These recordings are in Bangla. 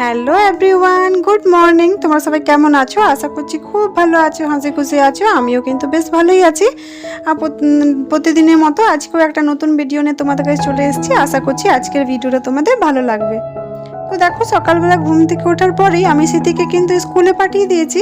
হ্যালো এভরিওয়ান গুড মর্নিং তোমরা সবাই কেমন আছো? আশা করছি খুব ভালো আছো, হাসি খুশি আছো। আমিও কিন্তু বেশ ভালোই আছি। আর প্রতিদিনের মতো আজকেও একটা নতুন ভিডিও নিয়ে তোমাদের কাছে চলে এসেছি। আশা করছি আজকের ভিডিওটা তোমাদের ভালো লাগবে। তো দেখো, সকালবেলা ঘুম থেকে ওঠার পরেই আমি স্মৃতিকে কিন্তু স্কুলে পাঠিয়ে দিয়েছি।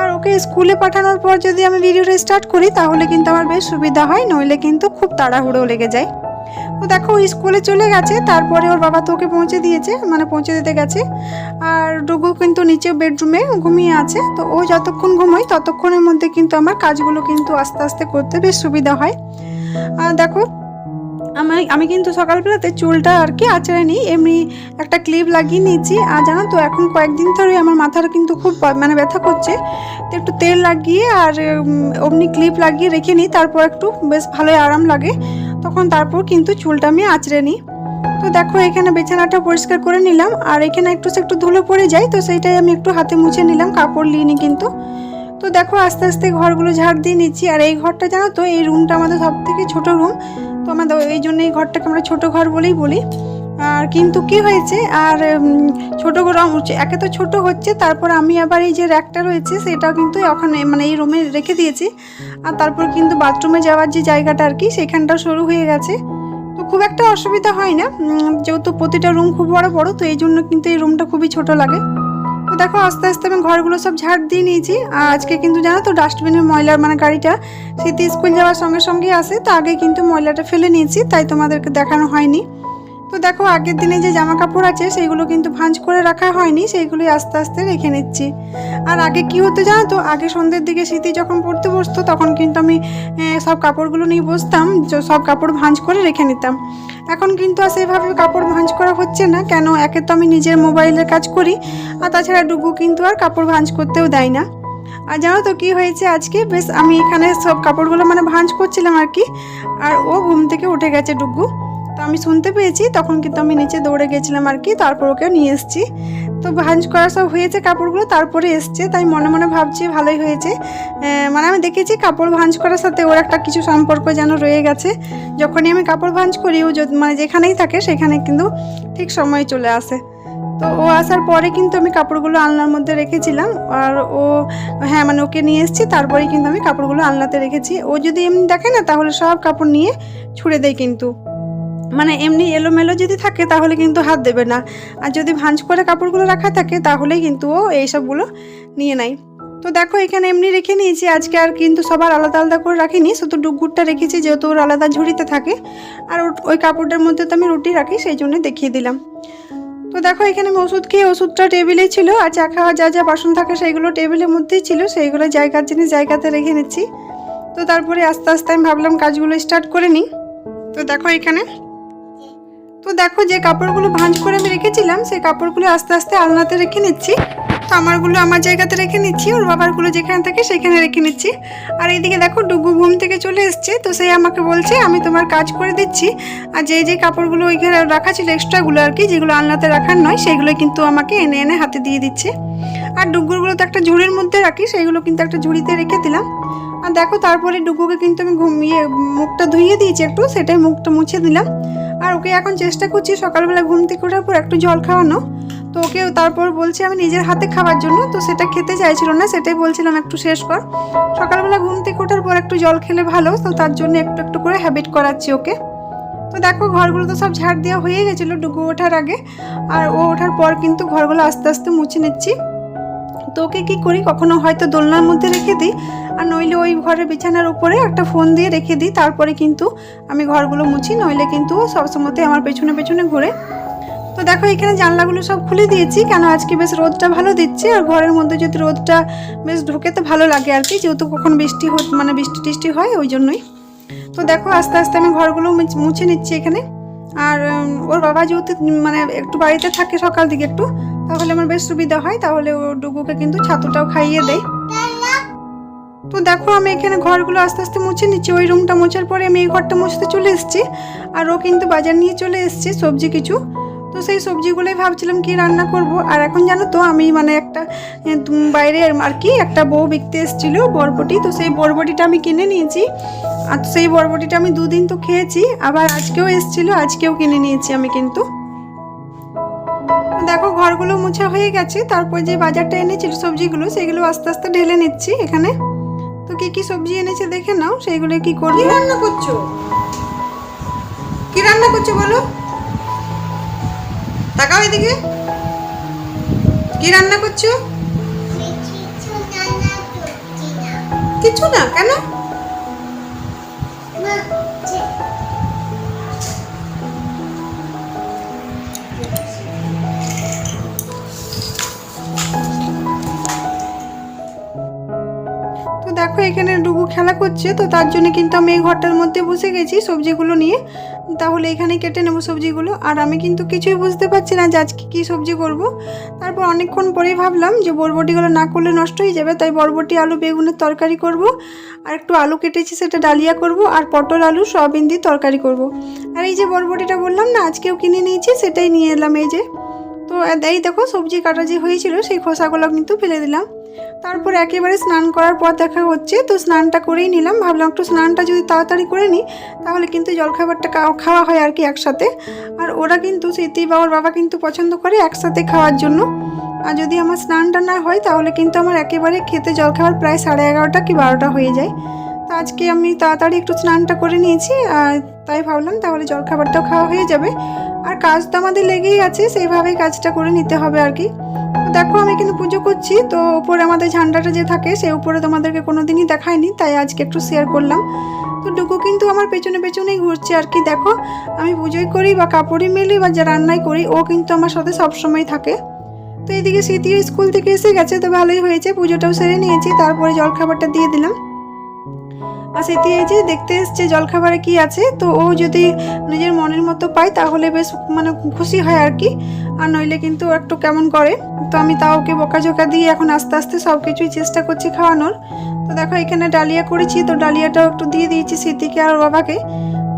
আর ওকে স্কুলে পাঠানোর পর যদি আমি ভিডিওটা স্টার্ট করি, তাহলে কিন্তু আমার বেশ সুবিধা হয়। নইলে কিন্তু খুব তাড়াহুড়ো লেগে যায়। তো দেখো, ও স্কুলে চলে গেছে, তারপরে ওর বাবা তো ওকে পৌঁছে দিয়েছে মানে পৌঁছে দিতে গেছে। আর ডুগু কিন্তু নিচে বেডরুমে ঘুমিয়ে আছে, তো ও যতক্ষণ ঘুমোয় ততক্ষণের মধ্যে কিন্তু আমার কাজগুলো কিন্তু আস্তে আস্তে করতে বেশ সুবিধা হয়। আর দেখো, আমি আমি কিন্তু সকালবেলাতে চুলটা আর কি আঁচড়ে নিই এমনি একটা ক্লিপ লাগিয়ে নিয়েছি। আর জানো তো, এখন কয়েকদিন ধরে আমার মাথার কিন্তু খুব মানে ব্যথা করছে। তো একটু তেল লাগিয়ে আর অমনি ক্লিপ লাগিয়ে রেখে নিই, তারপর একটু বেশ ভালোই আরাম লাগে। তখন তারপর কিন্তু চুলটা আমি আঁচড়ে নিই। তো দেখো, এখানে বিছানাটা পরিষ্কার করে নিলাম। আর এখানে একটু একটু ধুলো পড়ে যায়, তো সেইটাই আমি একটু হাতে মুছে নিলাম, কাপড় নিইনি কিন্তু। তো দেখো, আস্তে আস্তে ঘরগুলো ঝাড় দিয়ে নিচ্ছি। আর এই ঘরটা জানো তো, এই রুমটা আমাদের সব থেকে ছোটো রুম তো আমাদের এই জন্য এই ঘরটাকে আমরা ছোটো ঘর বলেই বলি। আর কিন্তু কি হয়েছে, আর ছোটো আম- একে তো ছোট হচ্ছে, তারপর আমি আবার এই যে র্যাকটা রয়েছে, সেটাও কিন্তু ওখানে মানে এই রুমে রেখে দিয়েছি। আর তারপর কিন্তু বাথরুমে যাওয়ার যে জায়গাটা আর কি, সেখানটাও সরু হয়ে গেছে। তো খুব একটা অসুবিধা হয় না। যেহেতু প্রতিটা রুম খুব বড় বড়, তো এই জন্য কিন্তু এই রুমটা খুবই ছোট লাগে। তো দেখো, আস্তে আস্তে আমি ঘরগুলো সব ঝাড় দিয়ে নিয়েছি। আর আজকে কিন্তু জানো তো ডাস্টবিনের ময়লার মানে গাড়িটা শীতে স্কুল যাওয়ার সঙ্গে সঙ্গে আসে তো আগে কিন্তু ময়লাটা ফেলে নিয়েছি, তাই তোমাদেরকে দেখানো হয়নি। তো দেখো, আগের দিনে যে জামা কাপড় আছে, সেইগুলো কিন্তু ভাঁজ করে রাখা হয়নি, সেইগুলোই আস্তে আস্তে রেখে নিচ্ছি। আর আগে কি হতো জানো তো, আগে সন্ধ্যের দিকে শীতে যখন পড়তে বসতো, তখন কিন্তু আমি সব কাপড়গুলো নিয়ে বসতাম সব কাপড় ভাঁজ করে রেখে নিতাম। এখন কিন্তু আর সেভাবে কাপড় ভাঁজ করা হচ্ছে না, কেন একে তো আমি নিজের মোবাইলের কাজ করি, আর তাছাড়া ডুগু কিন্তু আর কাপড় ভাঁজ করতেও দেয় না। আর জানো তো কি হয়েছে আজকে? বেশ, আমি এখানে সব কাপড়গুলো মানে ভাঁজ করছিলাম আর কি, আর ও ঘুম থেকে উঠে গেছে ডুগু। তো আমি শুনতে পেয়েছি, তখন কিন্তু আমি নিচে দৌড়ে গেছিলাম আর কি, তারপর ওকে নিয়ে এসেছি। তো ভাঁজ করা সব হয়েছে কাপড়গুলো, তারপরে এসছে, তাই মনে মনে ভাবছি ভালোই হয়েছে। মানে আমি দেখেছি কাপড় ভাঁজ করার সাথে ওর একটা কিছু সম্পর্ক যেন রয়ে গেছে। যখনই আমি কাপড় ভাঁজ করি, ও মানে যেখানেই থাকে, সেখানে কিন্তু ঠিক সময় চলে আসে। তো ও আসার পরে কিন্তু আমি কাপড়গুলো আলনার মধ্যে রেখেছিলাম, আর ও হ্যাঁ মানে ওকে নিয়ে এসেছি তারপরে কিন্তু আমি কাপড়গুলো আলনাতে রেখেছি। ও যদি এমনি দেখে না, তাহলে সব কাপড় নিয়ে ছুঁড়ে দেয় কিন্তু। মানে এমনি এলোমেলো যদি থাকে, তাহলে কিন্তু হাত দেবে না। আর যদি ভাঁজ করে কাপড়গুলো রাখা থাকে, তাহলেই কিন্তু ও এইসবগুলো নিয়ে নেয়। তো দেখো, এখানে এমনি রেখে নিয়েছি। আজকে আর কিন্তু সবার আলাদা আলাদা করে রাখিনি। শুধু ডুগুরটা রেখেছি, যেহেতু ওর আলাদা ঝুড়িতে থাকে। আর ওই কাপড়টার মধ্যে তো আমি রুটি রাখি, সেই জন্য দেখিয়ে দিলাম। তো দেখো, এখানে আমি ওষুধ খেয়ে ওষুধটা টেবিলেই ছিল। আর চা খাওয়া যা যা বাসন থাকে, সেইগুলো টেবিলের মধ্যেই ছিল। সেইগুলো জায়গার জিনিস জায়গাতে রেখে নিচ্ছি। তো তারপরে আস্তে আস্তে আমি ভাবলাম কাজগুলো স্টার্ট করে নিই। তো দেখো, এখানে তো দেখো যে কাপড়গুলো ভাঁজ করে আমি রেখেছিলাম, সেই কাপড়গুলো আস্তে আস্তে আলনাতে রেখে নিচ্ছি। তো আমারগুলো আমার জায়গাতে রেখে নিচ্ছি, ওর বাবারগুলো যেখানে থাকে সেখানে রেখে নিচ্ছি। আর এইদিকে দেখো ডুগু ঘুম থেকে চলে এসছে, তো সেই আমাকে বলছে, আমি তোমার কাজ করে দিচ্ছি। আর যে যে কাপড়গুলো ওইখানে রাখা ছিল এক্সট্রাগুলো আর কি, যেগুলো আলনাতে রাখার নয়, সেগুলো কিন্তু আমাকে এনে এনে হাতে দিয়ে দিচ্ছে। আর ডুগুরগুলো তো একটা ঝুড়ির মধ্যে রাখি সেইগুলো কিন্তু একটা ঝুড়িতে রেখে দিলাম। আর দেখো তারপরে ডুগুকে কিন্তু আমি ঘুমিয়ে মুখটা ধুইয়ে দিয়েছি একটু, সেটাই মুখটা মুছে দিলাম। আর ওকে এখন চেষ্টা করছি সকালবেলা ঘুম থেকে ওঠার পর একটু জল খাওয়ানো। তো ওকে তারপর বলছি আমি নিজের হাতে খাওয়ার জন্য, তো সেটা খেতে চাইছিল না, সেটাই বলছিলাম একটু শেষ কর। সকালবেলা ঘুম থেকে ওঠার পর একটু জল খেলে ভালো, তো তার জন্য একটু একটু করে হ্যাবিট করাচ্ছি ওকে। তো দেখো ঘরগুলো তো সব ঝাড় দেওয়া হয়ে গেছিল ডুগু ওঠার আগে, আর ও ওঠার পর কিন্তু ঘরগুলো আস্তে আস্তে মুছে নিচ্ছি। তো ওকে কী করি? কখনো হয়তো দোলনার মধ্যে রেখে দিই। আর নইলে ওই ঘরের বিছানার উপরে একটা ফোন দিয়ে রেখে দিই। তারপরে কিন্তু আমি ঘরগুলো মুছি, নইলে কিন্তু সবসময়তে আমার পেছনে পেছনে ঘুরে। তো দেখো, এখানে জানলাগুলো সব খুলে দিয়েছি। কেন আজকে বেশ রোদটা ভালো দিচ্ছে। আর ঘরের মধ্যে যদি রোদটা বেশ ঢুকে তো ভালো লাগে আর কি। যেহেতু কখন বৃষ্টি মানে বৃষ্টি টিষ্টি হয়, ওই জন্যই। তো দেখো, আস্তে আস্তে আমি ঘরগুলো মুছে নিচ্ছি এখানে। আর ওর বাবা যেহেতু মানে একটু বাড়িতে থাকে সকাল দিকে একটু তাহলে আমার বেশ সুবিধা হয়, তাহলে ও ডুগুকে কিন্তু ছাতুটাও খাইয়ে দেয়। তো দেখো, আমি এখানে ঘরগুলো আস্তে আস্তে মুছে নিচ্ছি। ওই রুমটা মোছার পরে আমি এই ঘরটা মুছতে চলে এসেছি। আর ও কিন্তু বাজার নিয়ে চলে এসেছে সবজি কিছু। তো সেই সবজিগুলোই ভাবছিলাম কি রান্না করব। আর এখন জানো তো, আমি মানে একটা বাইরে আর কি একটা বউ বিকতে এসেছিল বরবটি। তো সেই বরবটিটা আমি কিনে নিয়েছি। আর সেই বরবটিটা আমি দুদিন তো খেয়েছি, আবার আজকেও এসেছিল, আজকেও কিনে নিয়েছি আমি কিন্তু। দেখো ঘরগুলো মোছা হয়ে গেছে। তারপর যে বাজারটা এনেছিল সবজিগুলো সেগুলো আস্তে আস্তে ঢেলে নিচ্ছি এখানে। তো কি কি সবজি এনেছে দেখে নাও সেইগুলো কি করব? রান্না করছ? কি রান্না করছ বলো? তাকাও এদিকে। কি রান্না করছ? কিছু না কেন? তো দেখো, এখানে ডুবু খেলা করছে, তো তার জন্য কিন্তু আমি এই ঘরটার মধ্যে বসে গেছি সবজিগুলো নিয়ে। তাহলে এখানে কেটে নেব সবজিগুলো। আর আমি কিন্তু কিছুই বুঝতে পারছি না যে আজকে কী সবজি করব। তারপর অনেকক্ষণ পরেই ভাবলাম যে বরবটিগুলো না করলে নষ্ট হয়ে যাবে, তাই বরবটি, আলু, বেগুনের তরকারি করব। আর একটু আলু কেটেছি, সেটা ডালিয়া করব, আর পটল, আলু, সয়াবিন দিয়ে তরকারি করব। আর এই যে বরবটিটা বললাম না, আজকেও কিনে নিয়েছি, সেটাই নিয়ে এলাম এই যে। তো এই দেখো, সবজি কাটা যে হয়েছিল, সেই খোসাগুলো কিন্তু ফেলে দিলাম। তারপর একেবারে স্নান করার পর দেখা হচ্ছে, তো স্নানটা করেই নিলাম। ভাবলাম একটু স্নানটা যদি তাড়াতাড়ি করে নিই, তাহলে কিন্তু জলখাবারটা খাওয়া- হয় আর কি একসাথে। আর ওরা কিন্তু স্মৃতি বা ওর বাবা কিন্তু পছন্দ করে একসাথে খাওয়ার জন্য। আর যদি আমার স্নানটা না হয়, তাহলে কিন্তু আমার একেবারে খেতে জলখাবার প্রায় সাড়ে এগারোটা কি বারোটা হয়ে যায়। তো আজকে আমি তাড়াতাড়ি একটু স্নানটা করে নিয়েছি, আর তাই ভাবলাম তাহলে জলখাবারটাও খাওয়া হয়ে যাবে। আর কাজ তো আমাদের লেগেই আছে, সেইভাবেই কাজটা করে নিতে হবে আর কি। দেখো, আমি কিন্তু পুজো করছি, তো উপরে আমাদের ঝান্ডাটা যে থাকে, সে উপরে তোমাদেরকে কোনো দিনই দেখায়নি তাই আজকে একটু শেয়ার করলাম। তো ডুকু কিন্তু আমার পেছনে পেছনেই ঘুরছে আর কি, দেখো, আমি পুজোই করি বা কাপড়ই মেলি বা যা রান্নাই করি, ও কিন্তু আমার সাথে সবসময় থাকে। তো এদিকে স্মৃতিও স্কুল থেকে এসে গেছে, তো ভালোই হয়েছে, পুজোটাও সেরে নিয়েছি, তারপরে জলখাবারটা দিয়ে দিলাম। আর স্মৃতি এই যে দেখতে এসছে জলখাবারে কি আছে, তো ও যদি নিজের মনের মতো পায় তাহলে বেশ মানে খুশি হয় আর কি। আর নইলে কিন্তু একটু কেমন করে। তো আমি তাও ওকে বকাঝোকা দিয়ে এখন আস্তে আস্তে সব কিছুই চেষ্টা করছি খাওয়ানোর। তো দেখো এখানে ডালিয়া করেছি, তো ডালিয়াটাও একটু দিয়ে দিয়েছি স্মৃতিকে আর বাবাকে।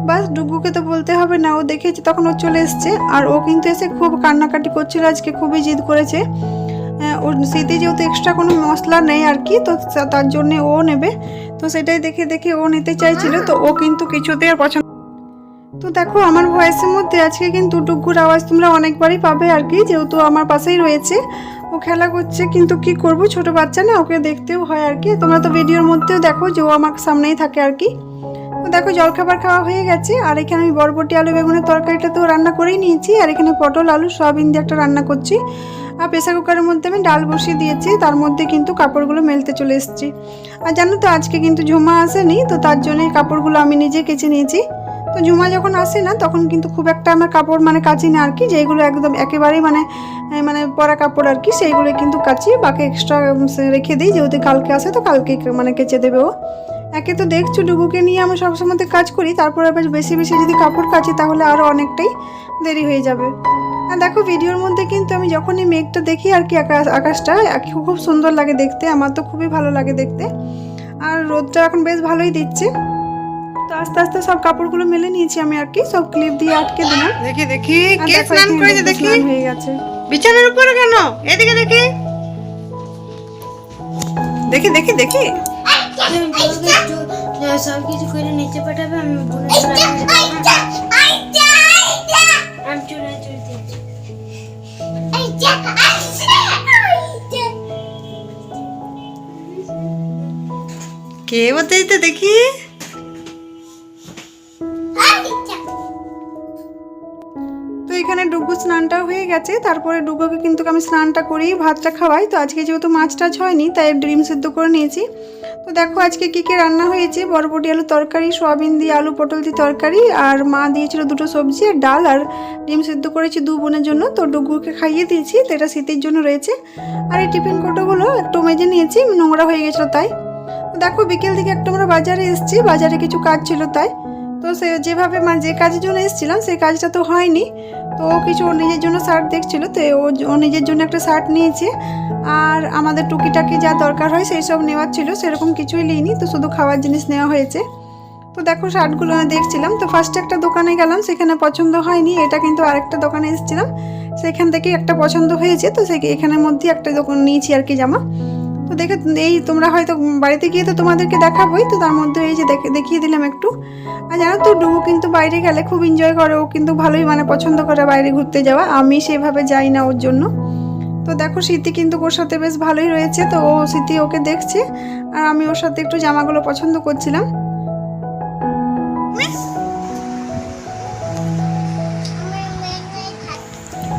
বাস ডুগুকে তো বলতে হবে না, ও দেখেছে তখন ও চলে এসছে। আর ও কিন্তু এসে খুব কান্নাকাটি করছিল, আজকে খুবই জিদ করেছে। ওর স্মৃতি যেহেতু এক্সট্রা কোনো মশলা নেই আর কি তো তার জন্যে ও নেবে। তো সেটাই দেখে দেখে ও নিতে চাইছিল, তো ও কিন্তু কিছুতেই আর পছন্দ তো দেখো, আমার ভয়েসের মধ্যে আজকে কিন্তু ডুগুর আওয়াজ তোমরা অনেকবারই পাবে আর কি, যেহেতু আমার পাশেই রয়েছে। ও খেলা করছে, কিন্তু কি করব, ছোট বাচ্চা না, ওকে দেখতেও হয় আর কি। তোমরা তো ভিডিওর মধ্যেও দেখো যে ও আমার সামনেই থাকে আর কি। তো দেখো, জলখাবার খাওয়া হয়ে গেছে, আর এখানে আমি বরবটি, আলু, বেগুনের তরকারিটা তো রান্না করেই নিয়েছি, আর এখানে পটল, আলু, সয়াবিন দিয়ে একটা রান্না করছি। আর প্রেসার কুকারের মধ্যে আমি ডাল বসিয়ে দিয়েছি, তার মধ্যে কিন্তু কাপড়গুলো মেলতে চলে এসেছি। আর জানো তো, আজকে কিন্তু ঝুমা আসেনি, তো তার জন্যই কাপড়গুলো আমি নিজে কেচে নিয়েছি। তো ঝুমা যখন আসে না, তখন কিন্তু খুব একটা আমার কাপড় মানে কাচি না আর কি যেগুলো একদম একেবারেই মানে মানে পরা কাপড় আর কি, সেইগুলো কিন্তু কাচি, বাকি এক্সট্রা রেখে দিই, যেহেতু কালকে আসে, তো কালকে মানে কেচে দেবে ও। একে তো দেখছ, ডুবুকে নিয়ে আমি সবসময় কাজ করি, তারপরে আবার বেশি বেশি যদি কাপড় কাচি, তাহলে আরও অনেকটাই দেরি হয়ে যাবে। দেখো ভিডিওর মধ্যে কিন্তু আমি যখনই মেঘটা দেখি আর কি আকাশ আকাশটা খুব খুব সুন্দর লাগে দেখতে আমার তো খুবই ভালো লাগে দেখতে। আর রোদটা এখন বেশ ভালোই দিচ্ছে। তো আস্তে আস্তে সব কাপড়গুলো মেলে নিয়েছি আমি আর কি সব ক্লিপ দিয়ে আটকে দিলাম। দেখি দেখি কে স্নান করেছে দেখি হয়ে গেছে। বিছানার উপরে কেন? এদিকে দেখি। দেখি দেখি দেখি। তুমি বলবে একটু। সব কিছু করে নিচে পাঠাবে আমি কে বলতে দেখি? তো এখানে ডুগু স্নানটা হয়ে গেছে তারপরে ডুগুকে কিন্তু আমি স্নানটা করি ভাতটা খাওয়াই। তো আজকে যেহেতু মাছ টাছ হয়নি তাই ডিম সিদ্ধ করে নিয়েছি। তো দেখো আজকে কী কী রান্না হয়েছে বরবটি আলু তরকারি সয়াবিন দিয়ে আলু পটল দিয়ে তরকারি আর মা দিয়েছিল দুটো সবজি আর ডাল আর ডিম সিদ্ধ করেছি দু বোনের জন্য। তো ডুগুকে খাইয়ে দিয়েছি তো এটা শীতের জন্য রয়েছে। আর এই টিফিন কোটোগুলো একটু মেজে নিয়েছি নোংরা হয়ে গেছিল তাই। দেখো বিকেল দিকে একটু আমরা বাজারে এসেছি, বাজারে কিছু কাজ ছিল তাই। তো সে যেভাবে মানে যে কাজের জন্য এসেছিলাম, সেই কাজটা তো হয়নি। তো ও কিছু ও নিজের জন্য শার্ট দেখছিল, তো ও নিজের জন্য একটা শার্ট নিয়েছে। আর আমাদের টুকিটাকি যা দরকার হয় সেই সব নেওয়ার ছিল, সেরকম কিছুই নিইনি, তো শুধু খাওয়ার জিনিস নেওয়া হয়েছে। তো দেখো শার্টগুলো দেখছিলাম, তো ফার্স্টে একটা দোকানে গেলাম, সেখানে পছন্দ হয়নি, এটা কিন্তু আরেকটা দোকানে এসেছিলাম। সেখান থেকে একটা পছন্দ হয়েছে, তো সে এখানের মধ্যে একটা দোকান নিয়েছি আর কি জামা। তো দেখে এই তোমরা হয়তো বাড়িতে গিয়ে তো তোমাদেরকে দেখাবোই তো তার মধ্যে এই যে দেখে দেখিয়ে দিলাম একটু। আর জানো তো ডুবু কিন্তু বাইরে গেলে খুব এনজয় করে ও কিন্তু ভালোই মানে পছন্দ করে বাইরে ঘুরতে যাওয়া। আমি সেভাবে যাই না ওর জন্য। তো দেখো স্মৃতি কিন্তু ওর সাথে বেশ ভালোই রয়েছে তো ও স্মৃতি ওকে দেখছে। আর আমি ওর সাথে একটু জামাগুলো পছন্দ করছিলাম।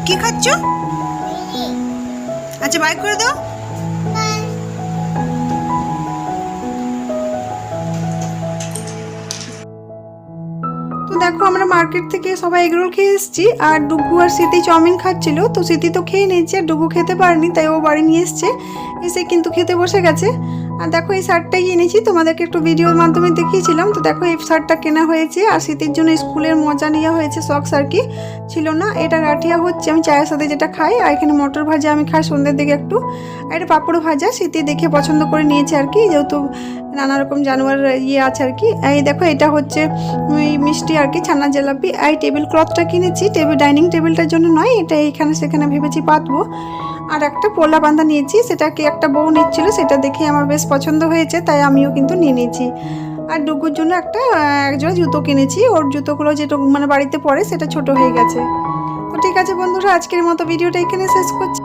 কি খাচ্ছ? আচ্ছা বাইক করে দাও। দেখো আমরা মার্কেট থেকে সবাই এগরোল খেয়ে এসেছি, আর ডুগু আর স্মৃতি চাউমিন খাচ্ছিল, তো স্মৃতি তো খেয়ে নিয়েছে, আর ডুগু খেতে পারেনি, তাই ও বাড়ি নিয়ে এসছে, এসে কিন্তু খেতে বসে গেছে। আর দেখো, এই শার্টটাই এনেছি। তোমাদেরকে একটু ভিডিওর মাধ্যমে দেখিয়েছিলাম। তো দেখো, এই শার্টটা কেনা হয়েছে আর শীতের জন্য স্কুলের মজা নেওয়া হয়েছে সক্স আর কি। ছিল না, এটা গাঠিয়া হচ্ছে, আমি চায়ের সাথে যেটা খাই, আর এখানে মটর ভাজা আমি খাই সন্ধ্যের দিকে একটু। আর এটা পাঁপড় ভাজা শীতে দেখে পছন্দ করে নিয়েছে আর কি, যেহেতু নানা রকম জানোয়ার ইয়ে আছে আর কি। এই দেখো, এটা হচ্ছে ওই মিষ্টি আর কি, ছানা জিলাপি। এই টেবিল ক্লথটা কিনেছি টেবিল ডাইনিং টেবিলটার জন্য নয়, এটা এখানে সেখানে ভেবেছি পাতবো। আর একটা পোলা বাঁধা নিয়েছি, সেটাকে একটা বউ নিচ্ছিল, সেটা দেখে আমার বেশ পছন্দ হয়েছে, তাই আমিও কিন্তু নিয়ে নিয়েছি। আর ডুগুর জন্য একটা একজোড়া জুতো কিনেছি, ওর জুতোগুলো যেটা মানে বাড়িতে পড়ে সেটা ছোট হয়ে গেছে। তো ঠিক আছে বন্ধুরা, আজকের মতো ভিডিওটা এখানে শেষ করছি।